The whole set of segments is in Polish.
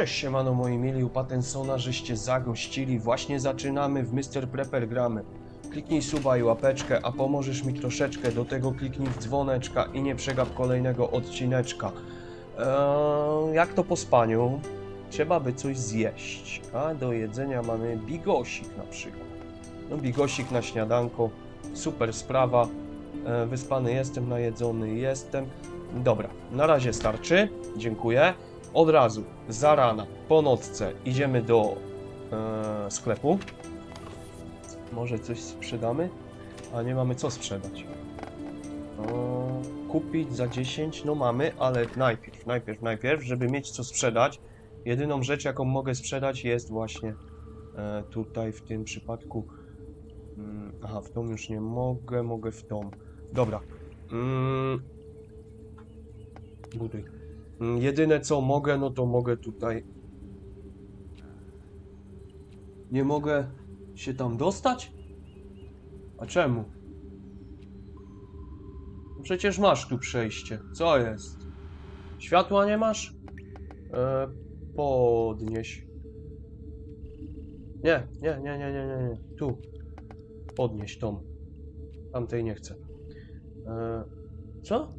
Cześć siemano moi mili u Patensona, żeście zagościli. Właśnie zaczynamy w Mr. Prepper gramy. Kliknij suba i łapeczkę, a pomożesz mi troszeczkę. Do tego kliknij w dzwoneczka i nie przegap kolejnego odcineczka. Eee, jak to po spaniu? Trzeba by coś zjeść. A do jedzenia mamy bigosik na przykład. No bigosik na śniadanko. Super sprawa. E, wyspany jestem, najedzony jestem. Dobra, na razie starczy. Dziękuję. Od razu, za rana, po nocce idziemy do e, sklepu. Może coś sprzedamy? A nie mamy co sprzedać. Kupić za 10? No mamy, ale najpierw, najpierw, najpierw, żeby mieć co sprzedać, jedyną rzecz jaką mogę sprzedać jest właśnie e, tutaj w tym przypadku. Mm, aha, w tą już nie mogę, mogę w tą. Dobra. Mm, buduj. Mm, Jedyne co mogę, no to mogę tutaj. Nie mogę się tam dostać? A czemu? No Przecież masz tu przejście. Co jest? Światła nie masz? E, podnieś. Nie, nie, nie, nie, nie, nie, nie. Tu. Podnieś tą. Tamtej nie chcę. E, co?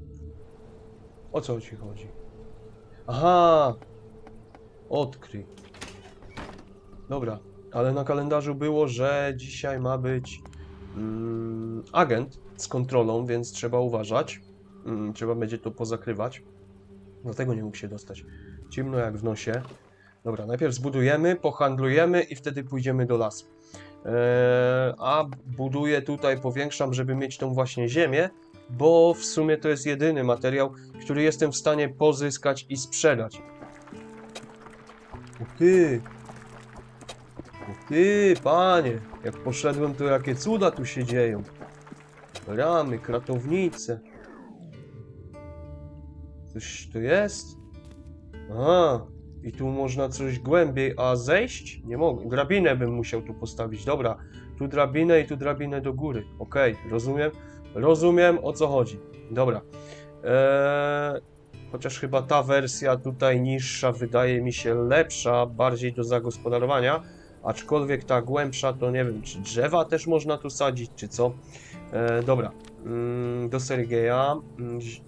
O co ci chodzi? Aha! Odkryj. Dobra, ale na kalendarzu było, że dzisiaj ma być mm, agent z kontrolą, więc trzeba uważać. Mm, trzeba będzie to pozakrywać. Dlatego nie mógł się dostać. Ciemno jak w nosie. Dobra, najpierw zbudujemy, pohandlujemy i wtedy pójdziemy do lasu. Eee, a buduję tutaj, powiększam, żeby mieć tą właśnie ziemię, bo w sumie to jest jedyny materiał, który jestem w stanie pozyskać i sprzedać. O ty! O ty, panie! Jak poszedłem, to jakie cuda tu się dzieją. Ramy, kratownice. Coś tu jest? Aha, i tu można coś głębiej, a zejść? Nie mogę. Drabinę bym musiał tu postawić. Dobra, tu drabinę i tu drabinę do góry. Okej, rozumiem. Rozumiem o co chodzi. Dobra. Eee, chociaż chyba ta wersja tutaj niższa wydaje mi się lepsza, bardziej do zagospodarowania. Aczkolwiek ta głębsza to nie wiem, czy drzewa też można tu sadzić, czy co. Eee, dobra. Mm, do Sergeja. Mm, zi-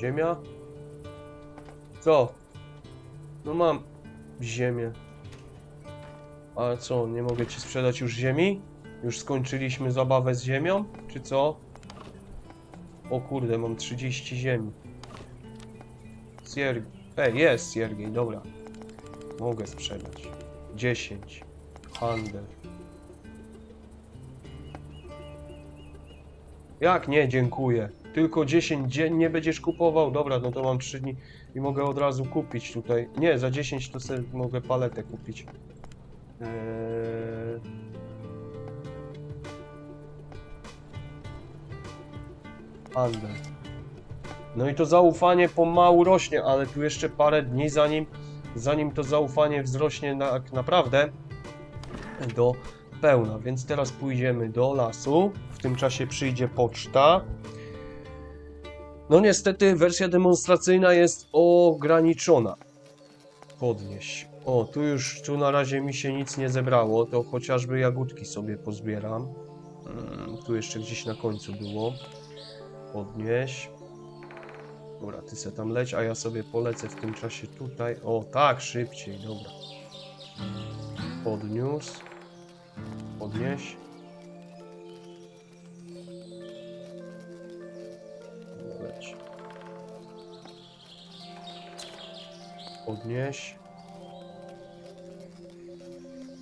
Ziemia? Co? No mam ziemię. Ale co, nie mogę ci sprzedać już ziemi? Już skończyliśmy zabawę z ziemią? Czy co? O kurde, mam 30 ziemi. Siergiej. Ej, jest Siergiej, dobra. Mogę sprzedać. 10. Handel. Jak nie, dziękuję. Tylko 10 dziennie będziesz kupował? Dobra, no to mam 3 dni i mogę od razu kupić tutaj. Nie, za 10 to sobie mogę paletę kupić. Eee... Handel. No i to zaufanie pomału rośnie, ale tu jeszcze parę dni zanim, zanim to zaufanie wzrośnie na, naprawdę do pełna. Więc teraz pójdziemy do lasu. W tym czasie przyjdzie poczta. No niestety wersja demonstracyjna jest ograniczona. Podnieś. O, tu już, tu na razie mi się nic nie zebrało, to chociażby jagódki sobie pozbieram. Mm, tu jeszcze gdzieś na końcu było. Podnieś. Dobra, ty se tam leć, a ja sobie polecę w tym czasie tutaj. O, tak, szybciej, dobra. Podniósł. Podnieś. Leć. Podnieś.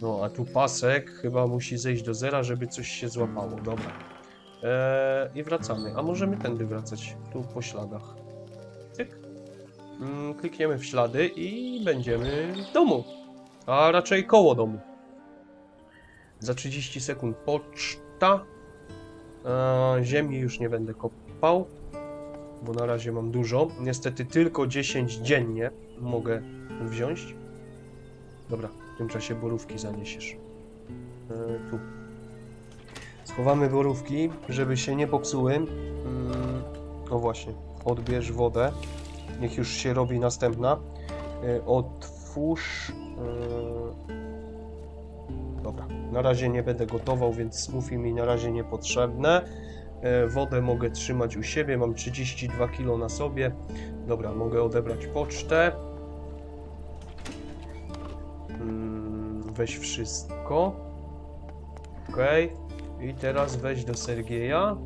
No, a tu pasek chyba musi zejść do zera, żeby coś się złapało. Dobra. Eee, I wracamy. A możemy tędy wracać, tu po śladach. Cyk. Mm, klikniemy w ślady i będziemy w domu. A raczej koło domu. Za 30 sekund poczta. Eee, ziemi już nie będę kopał, bo na razie mam dużo. Niestety tylko 10 dziennie mogę wziąć. Dobra, w tym czasie borówki zaniesiesz. E, tu. Schowamy borówki, żeby się nie popsuły. Mm, o właśnie, odbierz wodę. Niech już się robi następna. E, Otwórz. e, Dobra, na razie nie będę gotował, więc smoothie mi na razie niepotrzebne. E, Wodę mogę trzymać u siebie, mam 32 kg na sobie. Dobra, mogę odebrać pocztę. Mm, Weź wszystko. Ok. I teraz weź do Sergieja.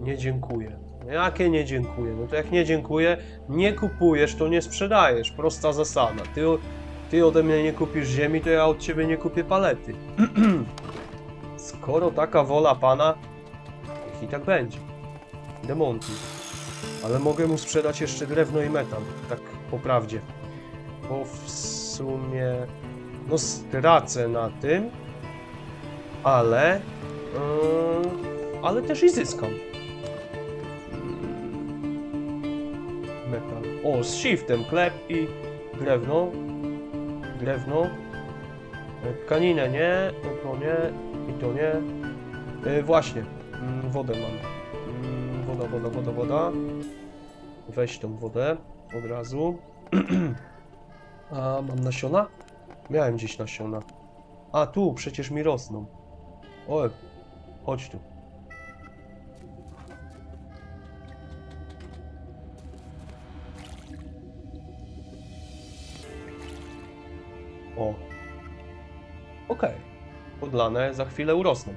Nie dziękuję. Jakie nie dziękuję? No to jak nie dziękuję, nie kupujesz, to nie sprzedajesz. Prosta zasada. Ty, ty ode mnie nie kupisz ziemi, to ja od ciebie nie kupię palety. Skoro taka wola pana, niech i tak będzie. Demonty. Ale mogę mu sprzedać jeszcze drewno i metal. Tak po prawdzie. Bo w sumie. No stracę na tym. Ale. Yy, ale też i zyskam. Metal. O, z shiftem chleb i drewno. Drewno. E, Tkaninę nie, to nie i to nie. E, właśnie, mm, wodę mam. Mm, Woda, woda, woda, woda. Weź tą wodę od razu. A mam nasiona? Miałem gdzieś nasiona. A tu, przecież mi rosną. O, chodź tu. O. Okej. Podlane za chwilę urosną.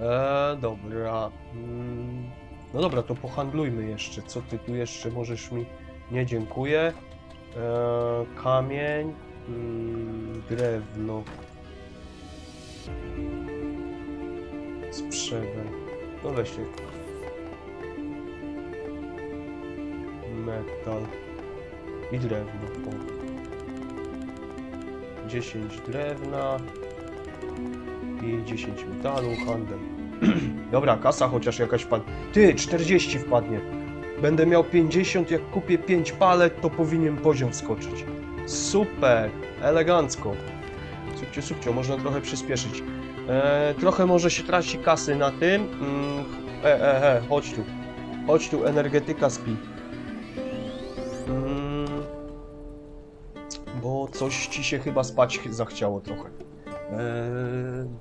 E, dobra. Mm, no dobra, to pohandlujmy jeszcze. Co ty tu jeszcze możesz mi... Nie, dziękuję. E, kamień. Mm, drewno. Sprzedaj. Się. Metal. I drewno. O. 10 drewna i 10 metalu, handel. Dobra, kasa chociaż jakaś wpadnie. Ty, 40 wpadnie. Będę miał 50, jak kupię 5 palet, to powinien poziom skoczyć. Super, elegancko. Subcio, subcio, można trochę przyspieszyć. E, trochę może się traci kasy na tym. Mm, e, e, e, chodź tu. Chodź tu, energetyka spi. Mm, bo coś ci się chyba spać ch- zachciało trochę. Eee,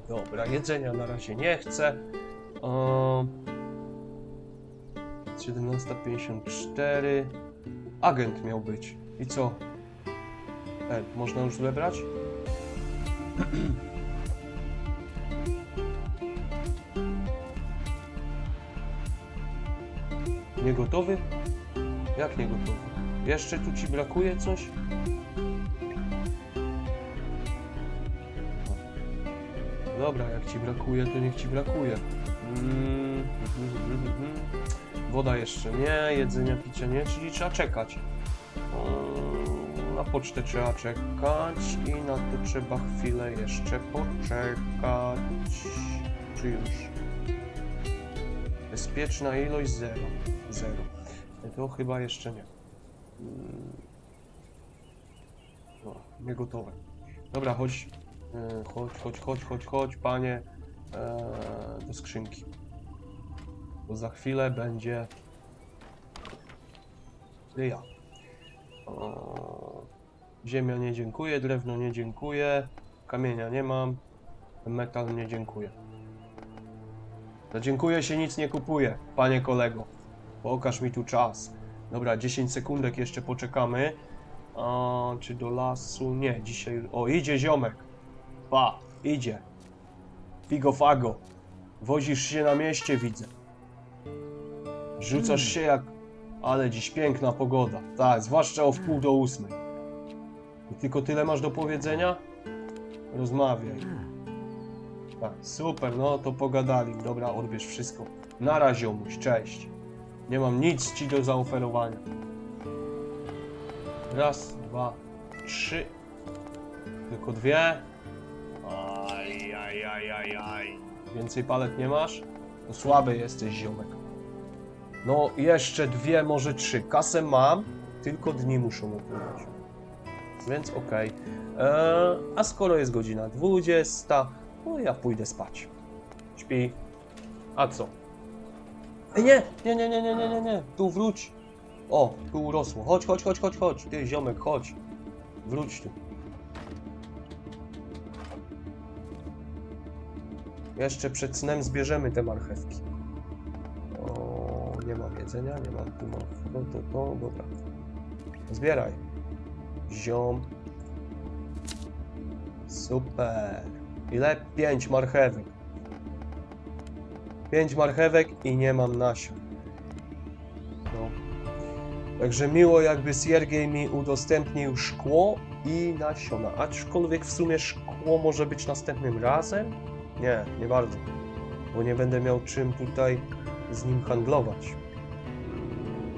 dobra, jedzenia na razie nie chcę. Eee, 17.54. Agent miał być. I co? E, można już zebrać? Nie gotowy? Jak nie gotowy? Jeszcze tu ci brakuje coś? Dobra, jak ci brakuje, to niech ci brakuje. Mm, mhm, mhm. Woda jeszcze nie, jedzenia, picia nie, czyli trzeba czekać. Mm, Na pocztę trzeba czekać i na to trzeba chwilę jeszcze poczekać. Czy już? Bezpieczna ilość zero. Zero. To chyba jeszcze nie. Mm. No, nie gotowe. Dobra, chodź. E, Chodź, chodź, chodź, chodź, chodź, panie, e, do skrzynki. Bo za chwilę będzie ja. O, Ziemia nie dziękuję, drewno nie dziękuję, kamienia nie mam, metal nie dziękuję. Dziękuję się nic nie kupuje, panie kolego. Pokaż mi tu czas. Dobra, 10 sekundek jeszcze poczekamy. A, czy do lasu? Nie, dzisiaj... O, idzie ziomek. Pa, idzie. Figo fago. Wozisz się na mieście, widzę. Rzucasz się jak... Ale dziś piękna pogoda. Tak, zwłaszcza o wpół do ósmej. I tylko tyle masz do powiedzenia? Rozmawiaj. Tak, super, no to pogadali. Dobra, odbierz wszystko. Na razie, ziomuś, cześć. Nie mam nic ci do zaoferowania. Raz, dwa, trzy. Tylko dwie. Aj, aj, aj, aj, aj. Więcej palet nie masz? To słaby jesteś, ziomek. No, jeszcze dwie, może trzy. Kasę mam, tylko dni muszą upłynąć. Więc okej. Eee, A skoro jest godzina 20, no ja pójdę spać. Śpi. A co? Ej, nie, nie, nie, nie, nie, nie, nie, nie. Tu wróć. O, tu urosło. Chodź, chodź, chodź, chodź, chodź. Ty, ziomek, chodź. Wróć tu. Jeszcze przed snem zbierzemy te marchewki. O, nie mam jedzenia, nie mam tu mam to, to, to, dobra. Zbieraj. Ziom. Super. Ile? Pięć marchewek. Pięć marchewek i nie mam nasion. No. Także miło jakby Siergiej mi udostępnił szkło i nasiona. Aczkolwiek w sumie szkło może być następnym razem? Nie, nie bardzo. Bo nie będę miał czym tutaj z nim handlować.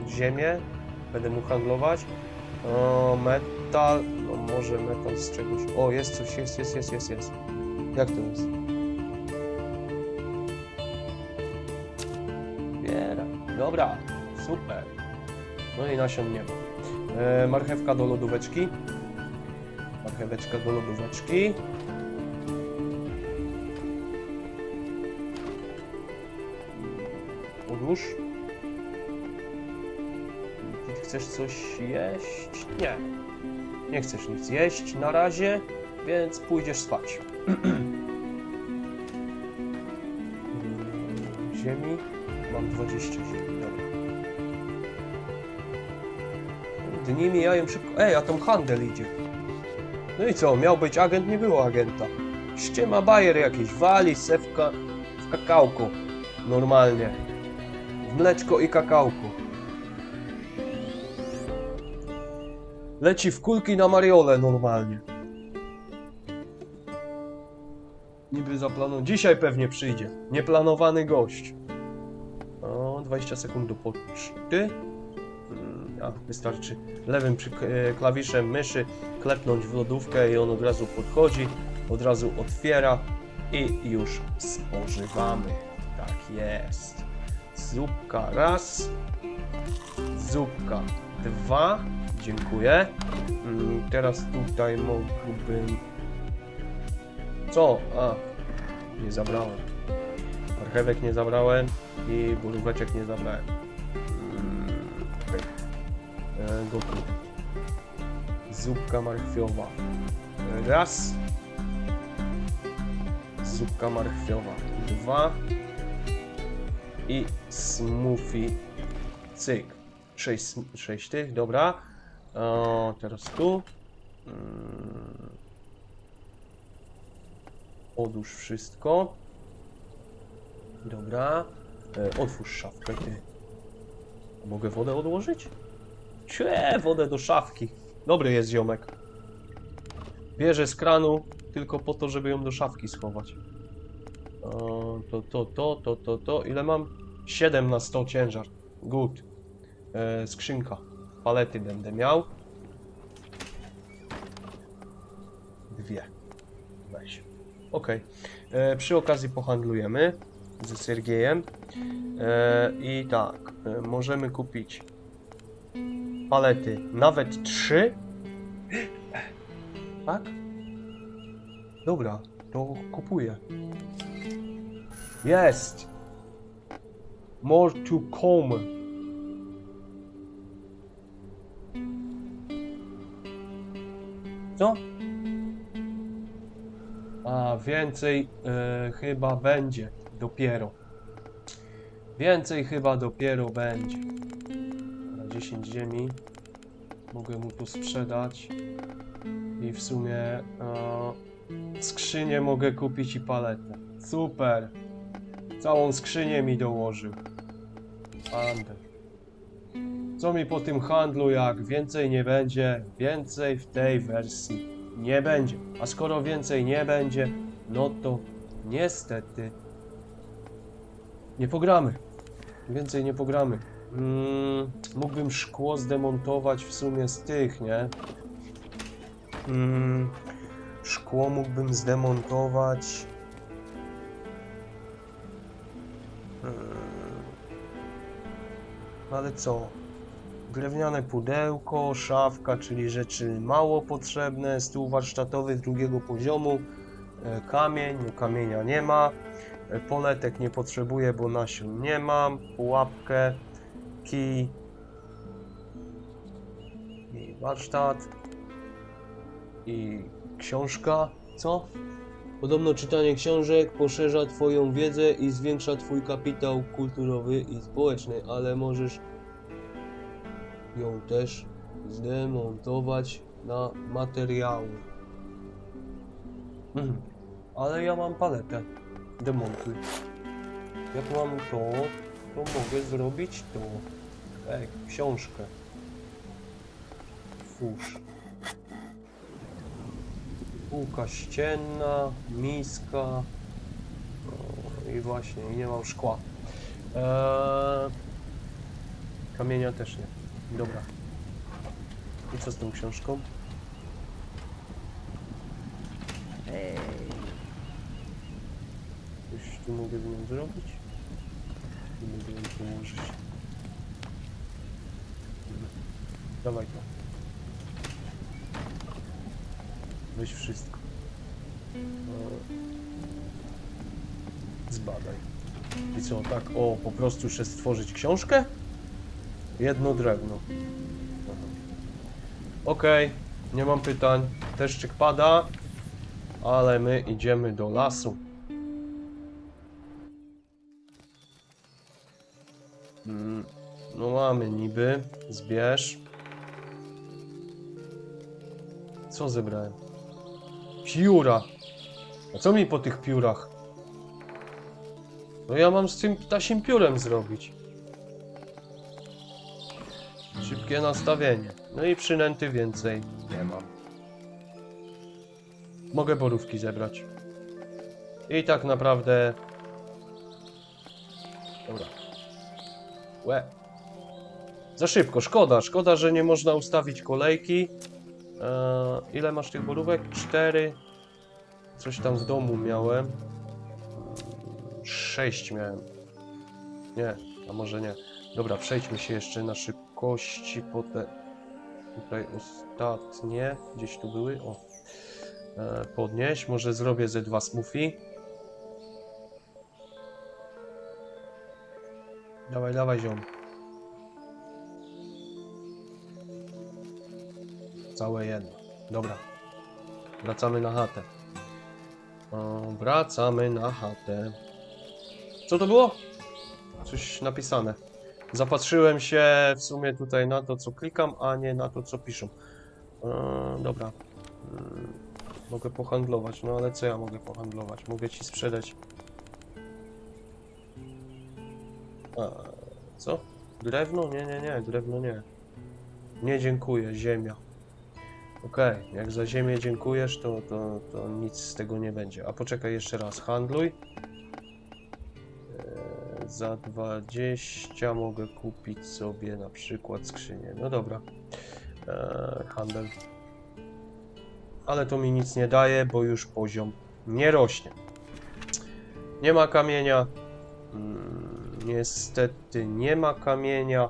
Ziemię będę mógł handlować. O, metal. No może metal z czegoś. O, jest coś, jest, jest, jest, jest, jest. Jak to jest? Zbieraj. Dobra, super. No i nasion nie ma. E, marchewka do lodóweczki. Marcheweczka do lodóweczki. Odłóż. Chcesz coś jeść? Nie. Nie chcesz nic jeść na razie, więc pójdziesz spać. Ziemi? Mam 20 ziemi, dobra. Dni mijają szybko. Ej, a tam handel idzie. No i co, miał być agent, nie było agenta. Ściema bajer jakiś, wali se w, w kakałku. Normalnie. W mleczko i kakałku. Leci w kulki na Mariole normalnie. Niby zaplanował. Dzisiaj pewnie przyjdzie. Nieplanowany gość. O, 20 sekund do poczty. Mm, A, wystarczy lewym e, klawiszem myszy klepnąć w lodówkę i on od razu podchodzi, od razu otwiera i już spożywamy. Tak jest. Zupka raz. Zupka dwa. Dziękuję. Mm, Teraz tutaj mógłbym... Co? A, nie zabrałem. Marchewek nie zabrałem i boróweczek nie zabrałem. Mm. E. Zupka marchwiowa. Raz. Zupka marchwiowa. Dwa. I smoothie. Cyk. Sześć, sześć tych, dobra. O, teraz tu. Mm. Odłóż wszystko. Dobra. E, otwórz szafkę, ty. Mogę wodę odłożyć? Cie, wodę do szafki. Dobry jest ziomek. Bierze z kranu tylko po to, żeby ją do szafki schować. To, to, to, to, to, to. Ile mam? 7 na 100 ciężar. Good. E, skrzynka. Palety będę miał. Dwie. Okej. E, Przy okazji pohandlujemy ze Sergiejem. E, I tak, e, możemy kupić palety nawet trzy. Tak? Dobra, to kupuję. Jest! More to come. Co? A, więcej e, chyba będzie. Dopiero. Więcej chyba dopiero będzie. Na 10 ziemi. Mogę mu tu sprzedać. I w sumie skrzynię mogę kupić i paletę. Super. Całą skrzynię mi dołożył. Handel. Co mi po tym handlu, jak więcej nie będzie, więcej w tej wersji nie będzie. A skoro więcej nie będzie, no to niestety nie pogramy. Więcej nie pogramy. Mm, mógłbym szkło zdemontować w sumie z tych, nie? Mm, szkło mógłbym zdemontować. Mm, ale co? Drewniane pudełko, szafka, czyli rzeczy mało potrzebne, stół warsztatowy drugiego poziomu, e, kamień, no kamienia nie ma, e, poletek nie potrzebuję, bo nasion nie mam, pułapkę, kij, i warsztat, i książka, co? Podobno czytanie książek poszerza Twoją wiedzę i zwiększa Twój kapitał kulturowy i społeczny, ale możesz ją też zdemontować na materiały. Mhm. Ale ja mam paletę. Demontuj. Jak mam to, to mogę zrobić to. Ej, książkę. Fusz. Półka ścienna, miska. O, I właśnie, nie mam szkła. Eee, kamienia też nie. Dobra. I co z tą książką? Coś tu mogę z nią zrobić? Tu mogę ją położyć. Dawaj to. Weź wszystko. Zbadaj. I co, tak, o, po prostu jeszcze stworzyć książkę? Jedno drewno. Okej, nie mam pytań. Deszczyk pada, ale my idziemy do lasu. Mm, No mamy niby, zbierz. Co zebrałem? Pióra. A co mi po tych piórach? No ja mam z tym ptasim piórem zrobić. Szybkie nastawienie. No i przynęty więcej nie mam. Mogę borówki zebrać. I tak naprawdę... Dobra. Łe. Za szybko, szkoda. Szkoda, że nie można ustawić kolejki. Eee, ile masz tych borówek? Cztery. Coś tam w domu miałem. Sześć miałem. Nie, a może nie. Dobra, przejdźmy się jeszcze na szybkości po te... Tutaj ostatnie. Gdzieś tu były. O. E, podnieść. Może zrobię ze dwa smoothie. Dawaj, dawaj, ziom. Całe jedno. Dobra. Wracamy na chatę. O, wracamy na chatę. Co to było? Coś napisane. Zapatrzyłem się w sumie tutaj na to, co klikam, a nie na to, co piszą. E, dobra. Mm, mogę pohandlować, no ale co ja mogę pohandlować? Mogę ci sprzedać. A, co? Drewno? Nie, nie, nie, drewno nie. Nie dziękuję, ziemia. Okej, jak za ziemię dziękujesz, to, to, to nic z tego nie będzie. A poczekaj jeszcze raz, handluj. Za 20 mogę kupić sobie na przykład skrzynię. No dobra. Eee, handel. Ale to mi nic nie daje, bo już poziom nie rośnie. Nie ma kamienia. Mm, niestety nie ma kamienia.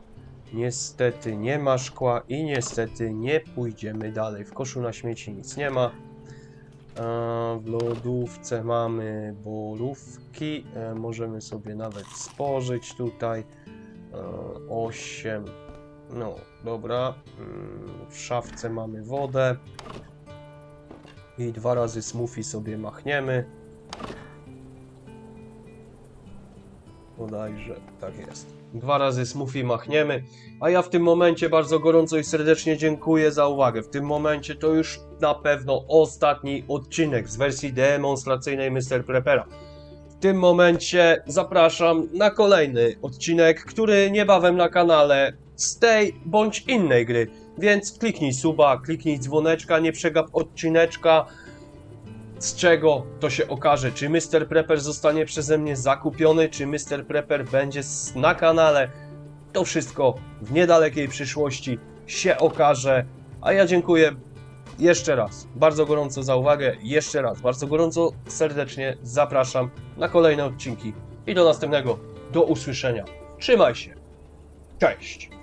Niestety nie ma szkła i niestety nie pójdziemy dalej. W koszu na śmieci nic nie ma. W lodówce mamy borówki. E, możemy sobie nawet spożyć tutaj. E, 8. No, dobra. Mm, W szafce mamy wodę. I dwa razy smoothie sobie machniemy. Bodajże tak jest. Dwa razy smoothie machniemy. A ja w tym momencie bardzo gorąco i serdecznie dziękuję za uwagę. W tym momencie to już na pewno ostatni odcinek z wersji demonstracyjnej Mr. Prepera. W tym momencie zapraszam na kolejny odcinek, który niebawem na kanale z tej bądź innej gry. Więc kliknij suba, kliknij dzwoneczka, nie przegap odcineczka. Z czego to się okaże, czy Mr. Prepper zostanie przeze mnie zakupiony, czy Mr. Prepper będzie na kanale. To wszystko w niedalekiej przyszłości się okaże. A ja dziękuję jeszcze raz bardzo gorąco za uwagę. Jeszcze raz bardzo gorąco serdecznie zapraszam na kolejne odcinki i do następnego. Do usłyszenia. Trzymaj się. Cześć.